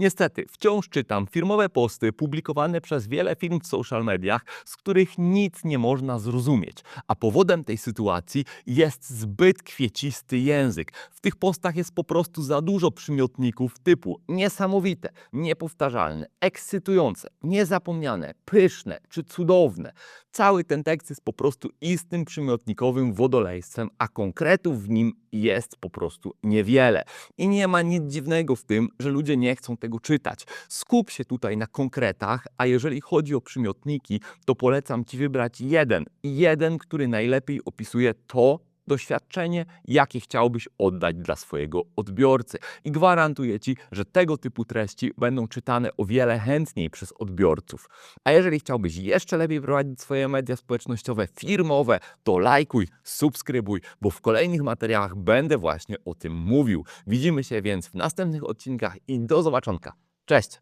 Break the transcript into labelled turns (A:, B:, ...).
A: Niestety, wciąż czytam firmowe posty publikowane przez wiele firm w social mediach, z których nic nie można zrozumieć. A powodem tej sytuacji jest zbyt kwiecisty język. W tych postach jest po prostu za dużo przymiotników typu niesamowite, niepowtarzalne, ekscytujące, niezapomniane, pyszne czy cudowne. Cały ten tekst jest po prostu istym przymiotnikowym wodolejstwem, a konkretów w nim jest po prostu niewiele. I nie ma nic dziwnego w tym, że ludzie nie chcą tego czytać. Skup się tutaj na konkretach, a jeżeli chodzi o przymiotniki, to polecam Ci wybrać jeden. Jeden, który najlepiej opisuje to, doświadczenie, jakie chciałbyś oddać dla swojego odbiorcy. I gwarantuję Ci, że tego typu treści będą czytane o wiele chętniej przez odbiorców. A jeżeli chciałbyś jeszcze lepiej prowadzić swoje media społecznościowe firmowe, to lajkuj, subskrybuj, bo w kolejnych materiałach będę właśnie o tym mówił. Widzimy się więc w następnych odcinkach i do zobaczonka. Cześć!